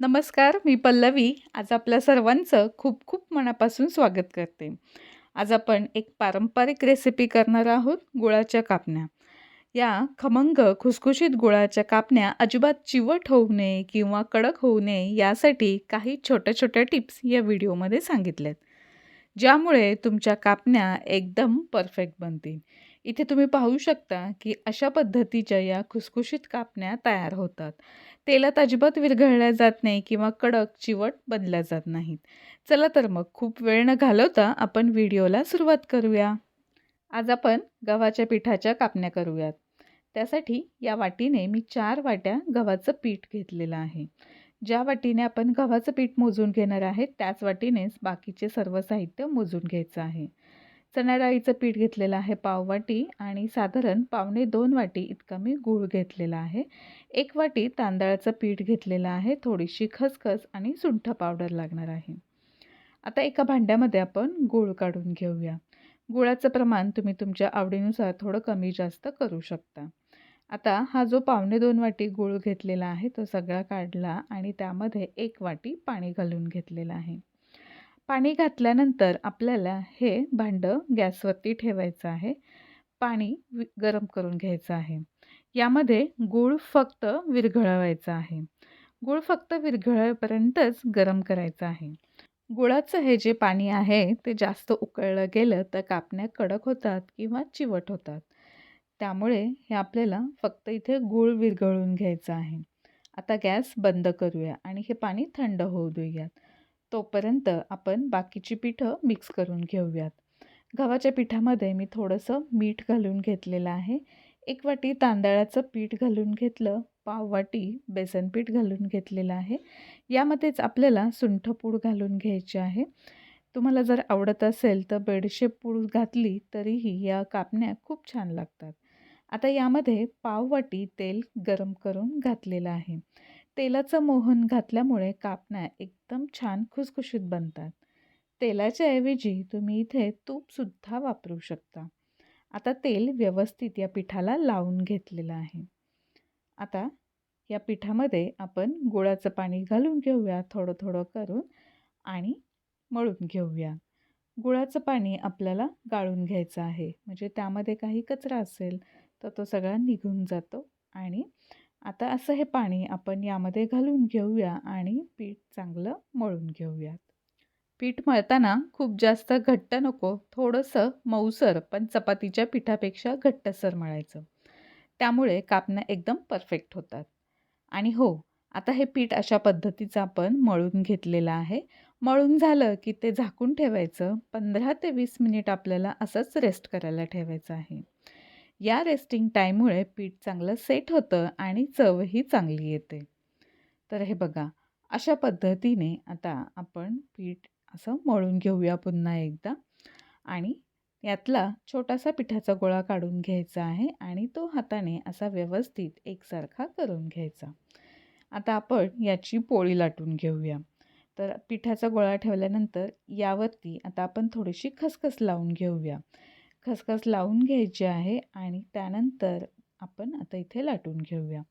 नमस्कार मी पल्लवी. आज आपल्या सर्वांचं खूप खूप मनापासून स्वागत करते. आज आपण एक पारंपरिक रेसिपी करणार आहोत गुळाच्या कापण्या. या खमंग खुसखुशीत गुळाच्या कापण्या अजिबात चिवट होऊ नये किंवा कडक होऊ नये यासाठी काही छोट्या छोट्या टिप्स या व्हिडिओमध्ये सांगितल्यात. ज्यामुळे तुमच्या कापण्या एकदम परफेक्ट बनतील. इथे तुम्ही पाहू शकता की अशा पद्धतीच्या या खुसखुशीत कापण्या तयार होतात. तेलात अजिबात विरघळल्या जात नाही किंवा कडक चिवट बनल्या जात नाहीत. चला तर मग खूप वेळ न घालवता आपण व्हिडिओला सुरुवात करूया. आज आपण गव्हाच्या पिठाच्या कापण्या करूयात. त्यासाठी या वाटीने मी चार वाट्या गव्हाचं पीठ घेतलेलं आहे. ज्या वाटीने आपण गव्हाचं पीठ मोजून घेणार आहे त्याच वाटीनेच बाकीचे सर्व साहित्य मोजून घ्यायचं आहे. चणा डाळीचं पीठ घेतलेलं आहे पाववाटी आणि साधारण पावणे दोन वाटी इतका मी गूळ घेतलेला आहे. एक वाटी तांदळाचं पीठ घेतलेलं आहे थोडीशी खसखस आणि सुंठ पावडर लागणार आहे. आता एका भांड्यामध्ये आपण गूळ काढून घेऊया. गुळाचं प्रमाण तुम्ही तुमच्या आवडीनुसार थोडं कमी जास्त करू शकता. आता हा जो पावणे दोन वाटी गूळ घेतलेला आहे तो सगळा काढला आणि त्यामध्ये एक वाटी पाणी घालून घेतलेलं आहे. पाणी घातल्यानंतर आपल्याला हे भांडं गॅसवरती ठेवायचं आहे. पाणी वि गरम करून घ्यायचं आहे. यामध्ये गूळ फक्त विरघळवायचा आहे. गूळ फक्त विरघळेपर्यंतच गरम करायचं आहे. गुळाचं हे जे पाणी आहे ते जास्त उकळलं गेलं तर कापण्या कडक होतात किंवा चिवट होतात. त्यामुळे हे आपल्याला फक्त इथे गूळ विरघळून घ्यायचं आहे. आता गॅस बंद करूया आणि हे पाणी थंड होऊ देऊयात. तोपर्यंत आपण बाकीची पिठं मिक्स करून घेऊयात. गव्हाच्या पिठामध्ये मी थोडंसं मीठ घालून घेतलेलं आहे. एक वाटी तांदळाचं पीठ घालून घेतलं. पाव वाटी बेसन पीठ घालून घेतलेलं आहे. यामध्येच आपल्याला सुंठपूड घालून घ्यायची आहे. तुम्हाला जर आवडत असेल तर बेडशेप पूड घातली तरीही या कापण्या खूप छान लागतात. आता यामध्ये पाववाटी तेल गरम करून घातलेलं आहे. तेलाचं मोहन घातल्यामुळे कापण्या एकदम छान खुसखुशीत बनतात. तेलाच्या ऐवजी तुम्ही इथे तूपसुद्धा वापरू शकता. आता तेल व्यवस्थित या पिठाला लावून घेतलेलं आहे. आता या पिठामध्ये आपण गुळाचं पाणी घालून घेऊया थोडं थोडं करून आणि मळून घेऊया. गुळाचं पाणी आपल्याला गाळून घ्यायचं आहे. म्हणजे त्यामध्ये काही कचरा असेल तर तो सगळा निघून जातो. आणि आता असं हे पाणी आपण यामध्ये घालून घेऊया आणि पीठ चांगलं मळून घेऊयात. पीठ मळताना खूप जास्त घट्ट नको थोडंसं मऊसर पण चपातीच्या पिठापेक्षा घट्टसर मळायचं. त्यामुळे कापण्या एकदम परफेक्ट होतात. आणि हो आता हे पीठ अशा पद्धतीचं आपण मळून घेतलेलं आहे. मळून झालं की ते झाकून ठेवायचं पंधरा ते वीस मिनिट आपल्याला असंच रेस्ट करायला ठेवायचं आहे. या रेस्टिंग टाईममुळे पीठ चांगलं सेट होतं आणि चवही चांगली येते. तर हे बघा अशा पद्धतीने आता आपण पीठ असं मळून घेऊया पुन्हा एकदा. आणि यातला छोटासा पिठाचा गोळा काढून घ्यायचा आहे आणि तो हाताने असा व्यवस्थित एकसारखा करून घ्यायचा. आता आपण याची पोळी लाटून घेऊया. तर पिठाचा गोळा ठेवल्यानंतर यावरती आता आपण थोडीशी खसखस लावून घेऊया. खसखस लावून घ्यायची आहे आणि त्यानंतर आपण आता इथे लाटून घेऊया.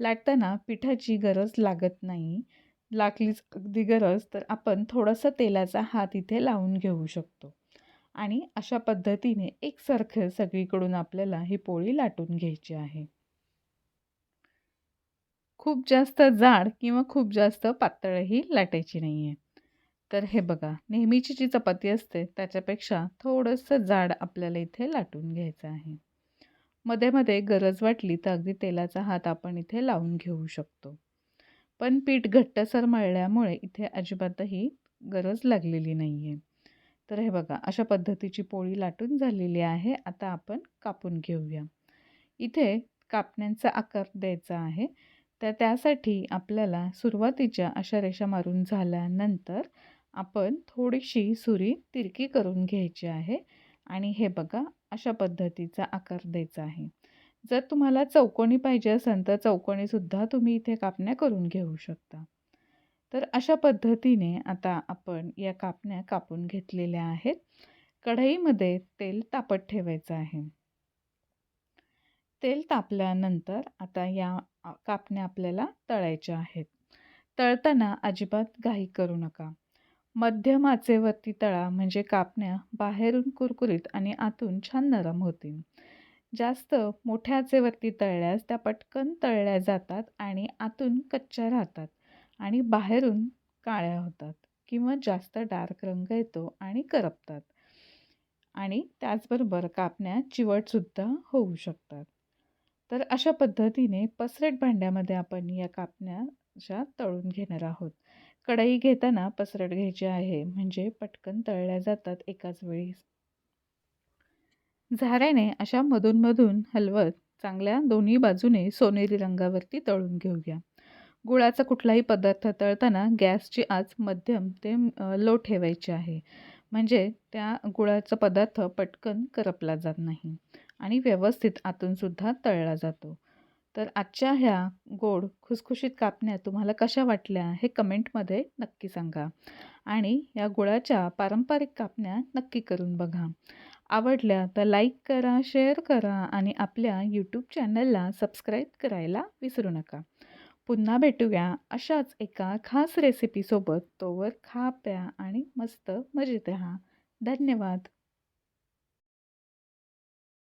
लाटताना पिठाची गरज लागत नाही. लागलीच अगदी गरज तर आपण थोडंसं तेलाचा हात इथे लावून घेऊ शकतो. आणि अशा पद्धतीने एकसारखं सगळीकडून आपल्याला ही पोळी लाटून घ्यायची आहे. खूप जास्त जाड किंवा खूप जास्त पातळही लाटायची नाही आहे तर हे बघा नेहमीची जी चपाती असते त्याच्यापेक्षा थोडंसं जाड आपल्याला इथे लाटून घ्यायचं आहे. मध्ये मध्ये गरज वाटली तर अगदी तेलाचा हात आपण इथे लावून घेऊ शकतो. पण पीठ घट्टसर मळल्यामुळे इथे अजिबातही गरज लागलेली नाही आहे तर हे बघा अशा पद्धतीची पोळी लाटून झालेली आहे. आता आपण कापून घेऊया. इथे कापण्यांचा आकार द्यायचा आहे. तर त्यासाठी आपल्याला सुरुवातीच्या अशा रेषा मारून झाल्यानंतर आपण थोडीशी सुरी तिरकी करून घ्यायची आहे. आणि हे बघा अशा पद्धतीचा आकार द्यायचा आहे. जर तुम्हाला चौकोनी पाहिजे असेल तर चौकोनीसुद्धा तुम्ही इथे कापण्या करून घेऊ शकता. तर अशा पद्धतीने आता आपण या कापण्या कापून घेतलेल्या आहेत. कढईमध्ये तेल तापत ठेवायचं आहे. तेल तापल्यानंतर आता या कापण्या आपल्याला तळायच्या आहेत. तळताना अजिबात घाई करू नका. मध्यम आचेवरती तळा म्हणजे कापण्या बाहेरून कुरकुरीत आणि आतून छान नरम होतील. जास्त मोठ्या आचेवरती तळल्यास त्या पटकन तळल्या जातात आणि आतून कच्च्या राहतात आणि बाहेरून काळ्या होतात किंवा जास्त डार्क रंग येतो आणि करपतात. आणि त्याचबरोबर कापण्या चिवटसुद्धा होऊ शकतात. तर अशा पद्धतीने पसरेट भांड्यामध्ये आपण या कापण्या तळून घेणार आहोत कढई घेताना पसरट घ्यायची आहे. म्हणजे पटकन तळल्या जातात एकाच वेळी. झाऱ्याने अशा मधूनमधून हलवत चांगल्या दोन्ही बाजूने सोनेरी रंगावरती तळून घेऊया. गुळाचा कुठलाही पदार्थ तळताना गॅसची आच मध्यम ते लो ठेवायची आहे. म्हणजे त्या गुळाचा पदार्थ पटकन करपला जात नाही आणि व्यवस्थित आतूनसुद्धा तळला जातो. तर आजच्या ह्या गोड खुसखुशीत कापण्या तुम्हाला कशा वाटल्या हे कमेंटमध्ये नक्की सांगा. आणि या गुळाच्या पारंपरिक कापण्या नक्की करून बघा. आवडल्या तर लाईक करा शेअर करा आणि आपल्या यूट्यूब चॅनलला सबस्क्राईब करायला विसरू नका. पुन्हा भेटूया अशाच एका खास रेसिपीसोबत तोवर खा प्या आणि मस्त मजेत राहा. धन्यवाद.